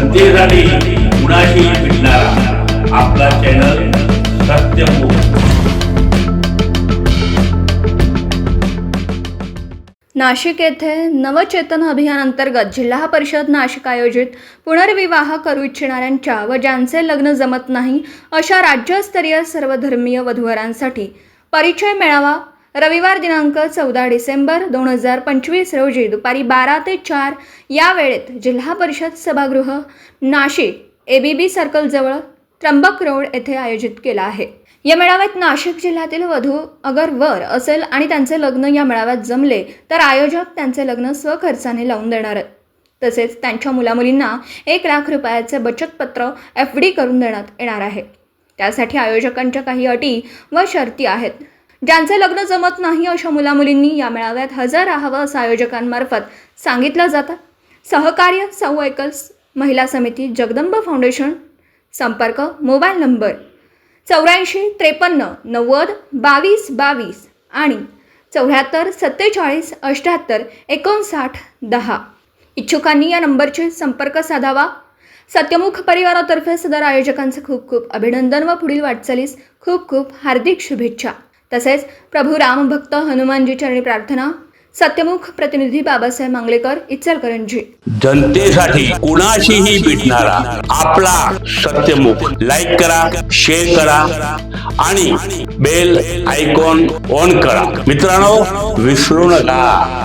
जनतेसाठी कुणाशी भेटणारा आपला चॅनल सत्यमुख नाशिक येथे नवचेतन अभियानांतर्गत जिल्हा परिषद नाशिक आयोजित पुनर्विवाह करू इच्छिणाऱ्यांच्या व ज्यांचे लग्न जमत नाही अशा राज्यस्तरीय सर्वधर्मीय वधूवरांसाठी परिचय मेळावा रविवार दिनांक चौदा डिसेंबर दोन हजार पंचवीस रोजी दुपारी बारा ते चार या वेळेत जिल्हा परिषद सभागृह नाशिक ए बी बी सर्कलजवळ त्र्यंबक रोड येथे आयोजित केला आहे. या मेळाव्यात नाशिक जिल्ह्यातील वधू अगर वर असेल आणि त्यांचे लग्न या मेळाव्यात जमले तर आयोजक त्यांचे लग्न स्वखर्चाने लावून देणार आहेत. तसेच त्यांच्या मुलामुलींना एक लाख रुपयाचे बचतपत्र एफ डी करून देण्यात येणार आहे. त्यासाठी आयोजकांच्या काही अटी व शर्ती आहेत. ज्यांचे लग्न जमत नाही अशा मुलामुलींनी या मेळाव्यात हजर राहावं असं आयोजकांमार्फत सांगितलं जातं. सहकार्य सौ एकल्स महिला समिती जगदंब फाउंडेशन संपर्क मोबाईल नंबर चौऱ्याऐंशी त्रेपन्न नव्वद बावीस बावीस आणि चौऱ्याहत्तर सत्तेचाळीस अठ्याहत्तर एकोणसाठ दहा. इच्छुकांनी या नंबरचे संपर्क साधावा. सत्यमुख परिवारातर्फे सदर आयोजकांचं खूप खूप अभिनंदन व पुढील वाटचालीस खूप खूप हार्दिक शुभेच्छा. तसेच प्रभू रामभक्त हनुमानजी चरणी प्रार्थना सत्यमुख प्रतिनिधी बाबासाहेब मांगलेकर इचलकरंजी. जनतेसाठी कुणाशीही भेटणारा आपला सत्यमुख लाईक करा शेअर करा आणि बेल आयकॉन ऑन करा. मित्रांनो विसरू नका.